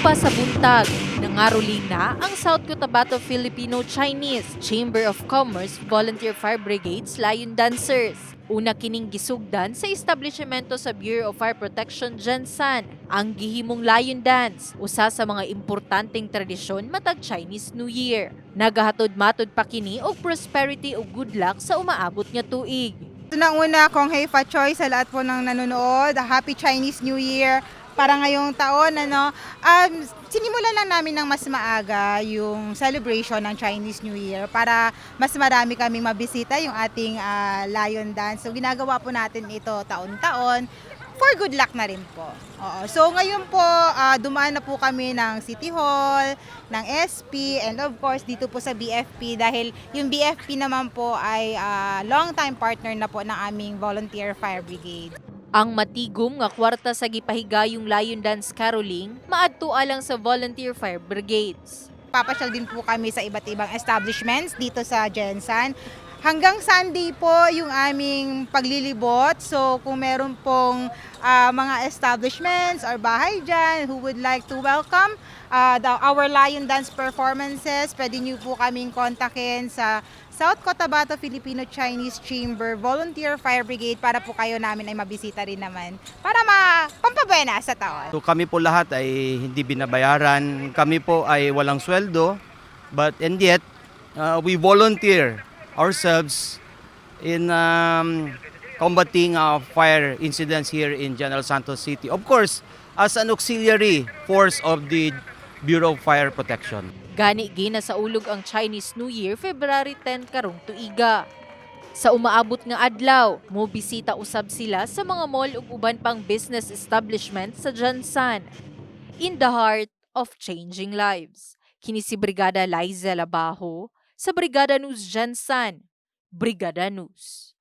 pa sa buntag, nangaruling na ang South Cotabato Filipino-Chinese Chamber of Commerce Volunteer Fire Brigades Lion Dancers. Una kining gisugdan sa establishmento sa Bureau of Fire Protection Jensan, ang gihimong Lion Dance, usa sa mga importanteng tradisyon matag Chinese New Year. Nagahatod-matod pa kini og prosperity o good luck sa umaabot nga tuig. Unang-una, kong hey fa choy sa lahat po ng nanonood. Happy Chinese New Year para ngayong taon. Ano, um, sinimulan lang namin ng mas maaga yung celebration ng Chinese New Year para mas marami kaming mabisita yung ating ah, Lion Dance. So ginagawa po natin ito taon-taon for good luck na rin po. Oo. So ngayon po, ah, dumaan na po kami ng City Hall, ng SP, and of course dito po sa BFP dahil yung BFP naman po ay ah, long-time partner na po ng aming Volunteer Fire Brigade. Ang matigom nga kwarta sa gipahigayong Lion Dance Caroling, maadto alang sa Volunteer Fire Brigades. Papasyal din po kami sa iba't ibang establishments dito sa Jensan. Hanggang Sunday po yung aming paglilibot. So kung meron pong ah, mga establishments or bahay dyan who would like to welcome ah, the, our Lion Dance performances, pwede nyo po kaming kontakin sa South Cotabato Filipino Chinese Chamber Volunteer Fire Brigade para po kayo namin ay mabisita rin naman para ma pampabuena sa taon. So kami po lahat ay hindi binabayaran. Kami po ay walang sweldo. But and yet, uh, we volunteer ourselves in um, combating uh, fire incidents here in General Santos City. Of course, as an auxiliary force of the Bureau of Fire Protection. Gani gina sa ulog ang Chinese New Year February 10 karong tuiga. Sa umaabot nga adlaw, mo bisita usab sila sa mga mall ug uban pang business establishment sa Jansan. In the heart of changing lives. Kini si Brigada Liza Labajo sa Brigada News Jansan. Brigada News.